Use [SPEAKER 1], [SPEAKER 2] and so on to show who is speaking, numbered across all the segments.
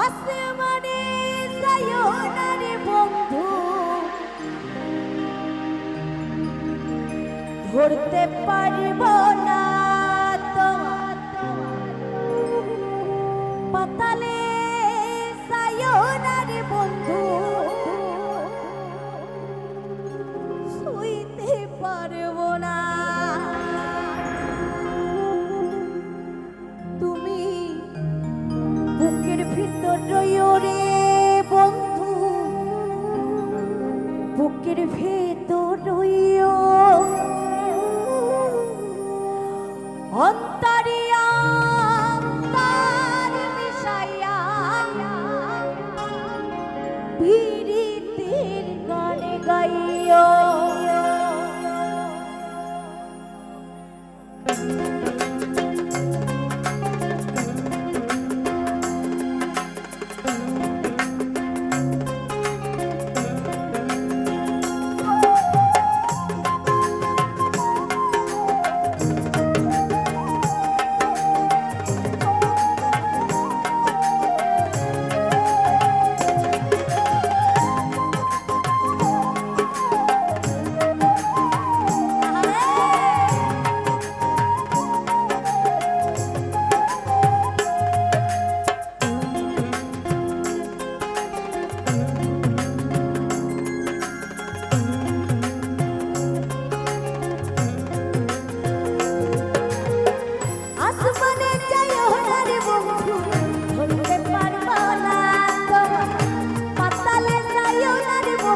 [SPEAKER 1] আসমানে যাইও না ধরতে পারি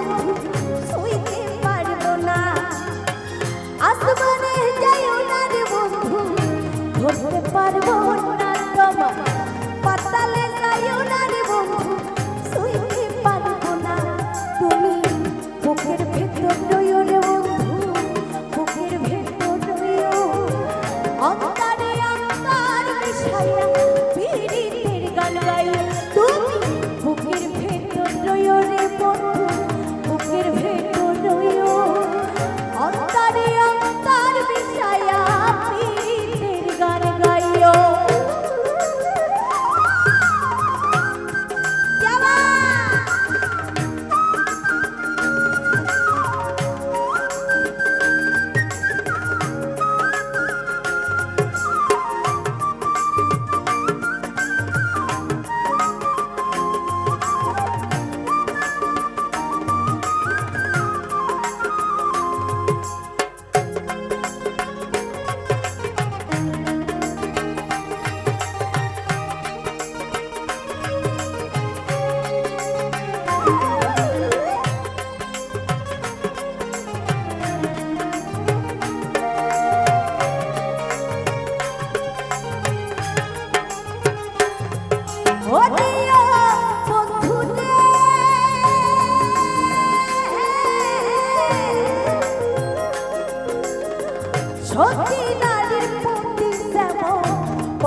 [SPEAKER 1] 嗯。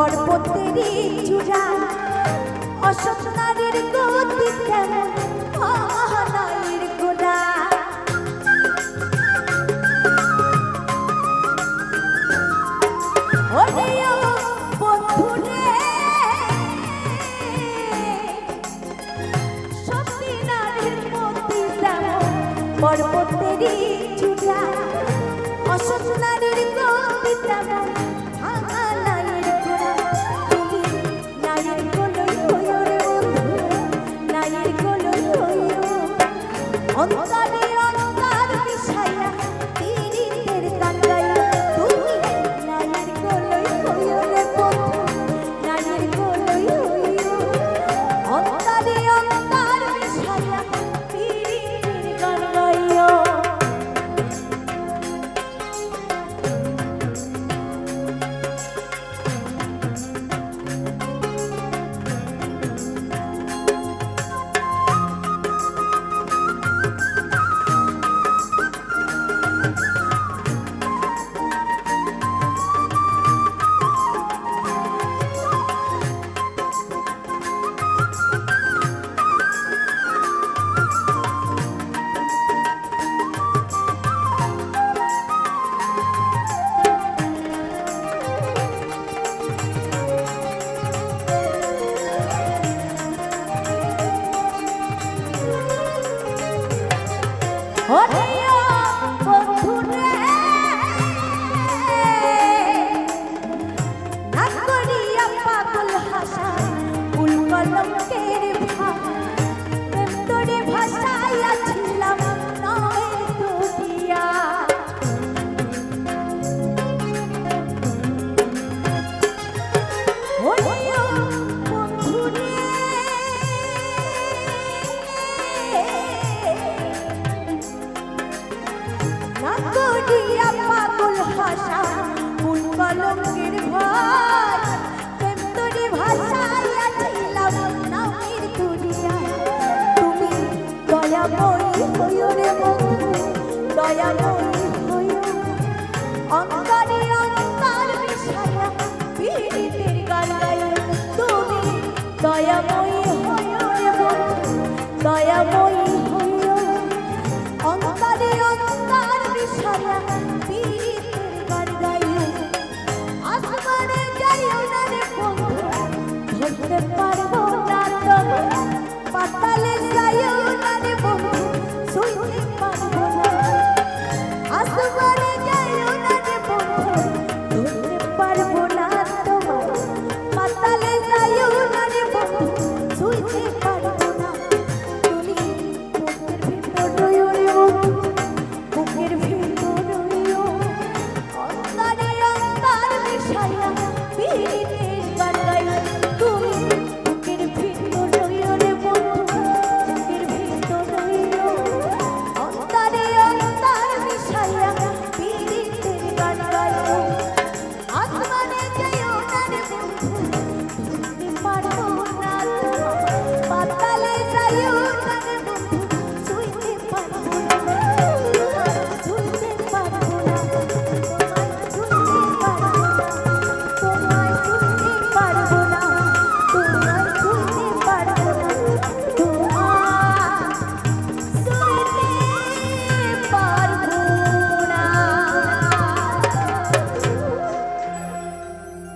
[SPEAKER 1] পর্বতেরই চূড়া অসৎ নারীর গতি কেমন? কাঁদিয়া পাগল ভাষা মূল কলঙ্কের ভয় প্রেমতরি ভাষাইয়া ছিলাম নামের দুনিয়া তুমি দয়াময়ী হইও রে বন্ধু, দয়াময়ী হইও। অন্তরে অন্তর মিশাইয়া পীড়িতের গান গাইও তুমি দয়াময়ী